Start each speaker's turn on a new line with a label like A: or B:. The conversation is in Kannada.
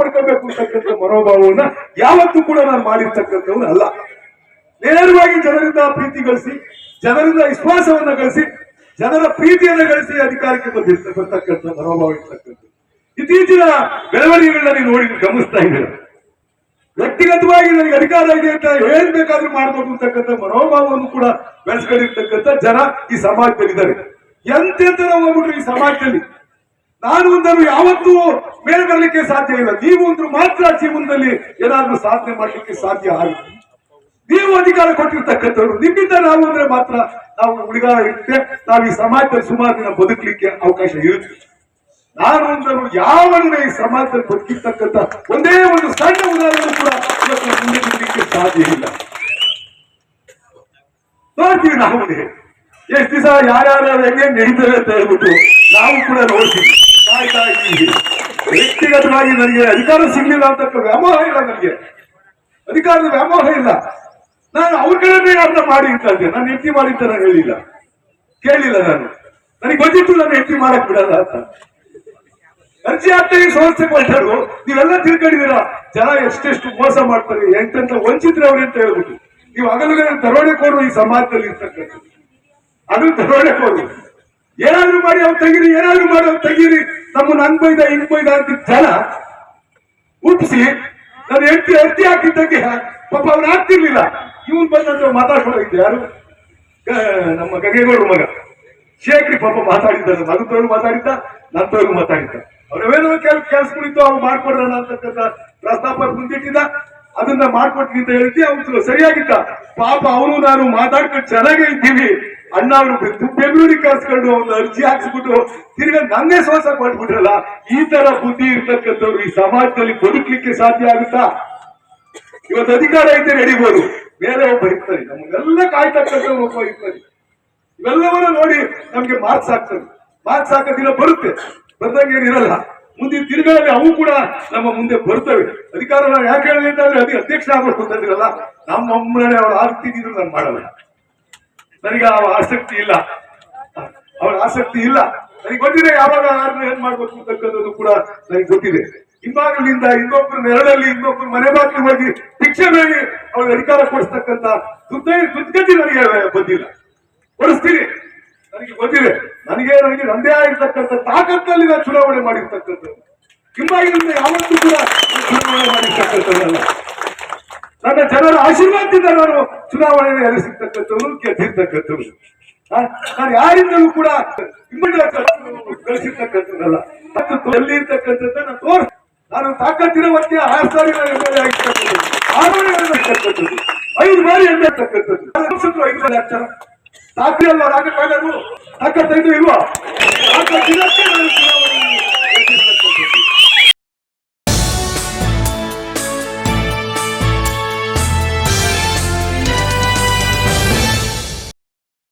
A: ಅಂತಕ್ಕಂಥ ಮನೋಭಾವವನ್ನ ಯಾವತ್ತೂ ಕೂಡ ನಾನು ಮಾಡಿರ್ತಕ್ಕಂಥವ್ನು ಅಲ್ಲ. ನೇರವಾಗಿ ಜನರಿಂದ ಪ್ರೀತಿ ಗಳಿಸಿ, ಜನರಿಂದ ವಿಶ್ವಾಸವನ್ನ ಗಳಿಸಿ, ಜನರ ಪ್ರೀತಿಯನ್ನ ಗಳಿಸಿ ಅಧಿಕಾರಕ್ಕೆ ಬರ್ತಕ್ಕಂಥ ಮನೋಭಾವ ಇರ್ತಕ್ಕಂಥ ಇತ್ತೀಚಿನ ಬೆಳವಣಿಗೆಗಳನ್ನ ನೀವು ನೋಡಿ ಗಮನಿಸ್ತಾ ಇದ್ದೀರ. ವ್ಯಕ್ತಿಗತವಾಗಿ ನನಗೆ ಅಧಿಕಾರ ಇದೆ ಅಂತ ಏನ್ ಬೇಕಾದ್ರೂ ಮಾಡ್ಬೋದು ಅಂತಕ್ಕಂಥ ಮನೋಭಾವವನ್ನು ಕೂಡ ಬೆಳೆಸ್ಕೊಂಡಿರ್ತಕ್ಕಂಥ ಜನ ಈ ಸಮಾಜದಲ್ಲಿದ್ದಾರೆ. ಎಂತೆಂತರ ಹೋಗ್ಬಿಟ್ರು ಈ ಸಮಾಜದಲ್ಲಿ? ನಾನು ಒಂದರು ಯಾವತ್ತೂ ಮೇಲೆ ಬರಲಿಕ್ಕೆ ಸಾಧ್ಯ ಇಲ್ಲ. ನೀವು ಒಂದು ಮಾತ್ರ ಜೀವನದಲ್ಲಿ ಏನಾದ್ರೂ ಸಾಧನೆ ಮಾಡಲಿಕ್ಕೆ ಸಾಧ್ಯ ಆಗುತ್ತೆ ನೀವು ಅಧಿಕಾರ ಕೊಟ್ಟಿರ್ತಕ್ಕಂಥವ್ರು. ನಿಮ್ಮಿಂದ ನಾವು ಅಂದ್ರೆ ಮಾತ್ರ ನಾವು ಹುಡುಗಾರ ಇರುತ್ತೆ ನಾವು ಈ ಸಮಾಜದಲ್ಲಿ ಸುಮಾರು ದಿನ ಬದುಕಲಿಕ್ಕೆ ಅವಕಾಶ ಇರುತ್ತೆ. ನಾನು ಅಂದರು ಯಾವನ್ನ ಈ ಸಮಾಜದಲ್ಲಿ ಬದುಕಿರ್ತಕ್ಕಂಥ ಒಂದೇ ಒಂದು ಸಣ್ಣ ಉದಾಹರಣೆ ಕೂಡ ಮುಂದೆ ಸಾಧ್ಯ ಇಲ್ಲ. ನೋಡ್ತೀವಿ ನಾವು ಎಷ್ಟು ದಿವಸ ಯಾರ್ಯಾರು ಹೆಂಗೆ ನಡೀತಾರೆ ಅಂತ ಹೇಳ್ಬಿಟ್ಟು ನಾವು ಕೂಡ ನೋಡ್ತೀವಿ. ಕಾಯ್ತಾ ಇದ್ದೀವಿ. ವ್ಯಕ್ತಿಗತವಾಗಿ ನನಗೆ ಅಧಿಕಾರ ಸಿಗ್ಲಿಲ್ಲ ಅಂತ ವ್ಯಾಮೋಹ ಇಲ್ಲ ನನಗೆ. ಅಧಿಕಾರದ ವ್ಯಾಮೋಹ ಇಲ್ಲ. ನಾನು ಅವ್ರ ಕಡೆನೇ ಯಾರನ್ನ ಮಾಡಿ ಅಂತ ಇದ್ದೆ ನಾನು ಹೆಂಡತಿ ಮಾಡಿ ಅಂತ ನಾನು ಹೇಳಿಲ್ಲ. ಕೇಳಿಲ್ಲ ನಾನು. ನನಗೆ ಗೊತ್ತಿತ್ತು ನಾನು ಹೆಂಡತಿ ಮಾಡಕ್ ಬಿಡಲ್ಲ ಅಂತ. ಅರ್ಜಿ ಆಗ್ತಾ ಸಮಸ್ಯೆ ಕೊಟ್ಟರು ನೀವೆಲ್ಲ ತಿಳ್ಕೊಂಡಿದ್ದೀರಾ? ಜನ ಎಷ್ಟೆಷ್ಟು ಮೋಸ ಮಾಡ್ತಾರೆ. ಎಂತೆಂತ ವಂಚಿತ್ರೆ ಅವ್ರು ಅಂತ ಹೇಳ್ಬಿಟ್ಟು. ನೀವು ತರೋಣೆ ಕೋರು ಈ ಸಮಾಜದಲ್ಲಿ ಇರ್ತಕ್ಕಂಥದ್ದು. ಅದು ದರೋಡೆಕೋರು ಏನಾದ್ರೂ ಮಾಡಿ ಅವ್ರು ತೆಗೀರಿ, ಏನಾದ್ರು ಮಾಡಿ ಅವ್ರು ತೆಗೀರಿ. ನಮ್ಮನ್ನ ಹಂಗ್ ಬೈದ ಅಂತ ಜನ ಹುಟ್ಟಿಸಿ ನಾನು ಹೆಂಡತಿ ಅರ್ಜಿ ಹಾಕಿದ್ದಕ್ಕೆ ಪಾಪ ಅವ್ರು ಆಗ್ತಿರ್ಲಿಲ್ಲ. ಇವನ್ ಬಂದಂತ ಮಾತಾಡ್ಕೊಂಡೋಗಿದ್ದೆ ಯಾರು? ನಮ್ಮ ಗಂಗೇಗೌಡರು ಮಗ. ಶೇಖರಿ ಪಾಪ ಮಾತಾಡಿದ್ದ ಮಗದವ್ರು ಮಾತಾಡಿದ್ದ ನಂತವ್ರು ಮಾತಾಡಿದ್ದ. ಅವ್ರವೇನೋ ಕೆಲ್, ಕೆಲ್ಸಗಳಿತ್ತು ಅವ್ರು ಮಾಡ್ಕೊಡ್ರಣ ಅಂತಕ್ಕಂಥ ಪ್ರಸ್ತಾಪ ಮುಂದಿಟ್ಟಿದ್ದ. ಅದನ್ನ ಮಾಡ್ಕೊಡ್ತೀನಿ ಅಂತ ಹೇಳ್ತಿ ಅವ್ರು ಸರಿಯಾಗಿದ್ದ. ಪಾಪ ಅವನು ನಾನು ಮಾತಾಡ್ಕೊಂಡು ಚೆನ್ನಾಗೇ ಇದ್ದೀವಿ. ಅಣ್ಣ ಅವರು ಬೆಂಗಳೂರಿಗೆ ಕರ್ಸ್ಕೊಂಡು ಅವ್ನ ಅರ್ಜಿ ಹಾಕ್ಸ್ಬಿಟ್ಟು ತಿರ್ಗಾ ನನ್ನೇ ಶ್ವಾಸ ಮಾಡ್ಬಿಟ್ರಲ್ಲ, ಈ ತರ ಬುದ್ಧಿ ಇರ್ತಕ್ಕಂಥವ್ರು ಈ ಸಮಾಜದಲ್ಲಿ ಬದುಕಲಿಕ್ಕೆ ಸಾಧ್ಯ ಆಗುತ್ತಾ? ಇವತ್ತು ಅಧಿಕಾರ ಐತೆ ನಡಿಬೋದು. ಬೇರೆ ಒಬ್ಬ ಇರ್ತಾರೆ, ನಮಗೆಲ್ಲ ಕಾಯ್ತಕ್ಕಂಥ ಒಬ್ಬ ಇರ್ತಾರೆ. ಇವೆಲ್ಲವನ್ನ ನೋಡಿ ನಮ್ಗೆ ಮಾರ್ಕ್ಸ್ ಆಗ್ತದೆ. ಮಾರ್ಕ್ಸ್ ಹಾಕೋ ದಿನ ಬರುತ್ತೆ, ಬಂದಂಗೆ ಏನಿರಲ್ಲ ಮುಂದಿನ ದಿನಗಳಲ್ಲಿ ಅವು ಕೂಡ ನಮ್ಮ ಮುಂದೆ ಬರ್ತವೆ. ಅಧಿಕಾರ ನಾವು ಯಾಕೆ ಹೇಳಿದ್ರೆ ಅದೇ ಅಧ್ಯಕ್ಷ ಆಗ್ಬೇಕು ಅಂತಂದಿರಲ್ಲ ನಮ್ಮ ಅಮ್ಮನೇ ಅವ್ರು ಆಗ್ತಿದ್ರು ನಾನು ಮಾಡಲ್ಲ. ನನಗೆ ಆ ಆಸಕ್ತಿ ಇಲ್ಲ. ಅವ್ರ ಆಸಕ್ತಿ ಇಲ್ಲ. ನನಗೆ ಗೊತ್ತಿದೆ ಯಾವಾಗ ಯಾರನ್ನ ಏನ್ ಮಾಡ್ಬೇಕು ಅಂತಕ್ಕಂಥದ್ದು ಕೂಡ ನನಗೆ ಗೊತ್ತಿದೆ. ಹಿಂಭಾಗದಿಂದ ಇನ್ನೊಬ್ರು ನೆರಳಲ್ಲಿ ಇನ್ನೊಬ್ರು ಮನೆ ಬಾಗಿಲು ಹೋಗಿ ಭಿಕ್ಷೆ ಬೇಡಿ ಅವ್ರಿಗೆ ಅಧಿಕಾರ ಕೊಡಿಸ್ತಕ್ಕಂತ ದುಡ್ಡ ದುರ್ಗತಿ ನನಗೆ ಬಂದಿಲ್ಲ. ಕೊಡಿಸ್ತೀನಿ. ನನಗೆ ಗೊತ್ತಿದೆ. ನನಗೆ ನನಗೆ ನಂದೇ ಆಗಿರ್ತಕ್ಕಂಥ ತಾಕತ್ತಲ್ಲಿ ನಾನು ಚುನಾವಣೆ ಮಾಡಿರ್ತಕ್ಕಂಥದ್ದು. ಹಿಂಭಾಗದಿಂದ ಯಾವತ್ತೂ ಕೂಡ ಚುನಾವಣೆ ಮಾಡಿರ್ತಕ್ಕಂಥದ್ದಲ್ಲ. ನನ್ನ ಜನರ ಆಶೀರ್ವಾದದಿಂದ ನಾನು ಚುನಾವಣೆಯನ್ನು ಎದುರಿಸಿರ್ತಕ್ಕಂಥವ್ರು ಗೆದ್ದಿರ್ತಕ್ಕಂಥವ್ರು. ನಾನು ಯಾರಿಂದಲೂ ಕೂಡ ಗಳಿಸಿರ್ತಕ್ಕಂಥದ್ದಲ್ಲ ಮತ್ತು ಎಲ್ಲಿ ಇರ್ತಕ್ಕಂಥದ್ದು ನಾನು ತೋರ್ ನಾನು ತಾಕತ್ತಿರುವಂತೆ ಆರು ಸಾರಿ ಆಗಿರ್ತಕ್ಕಂಥದ್ದು. ಐದು ಬಾರಿ ಎಂ ಐದು ಬಾರಿ ಆಗ್ತಾರ ತಾಕಿ ಅಲ್ವಾ ಆಗಕ್ಕಾಗದು ತಾಕತ್ತೈದು ಇಲ್ವಾ?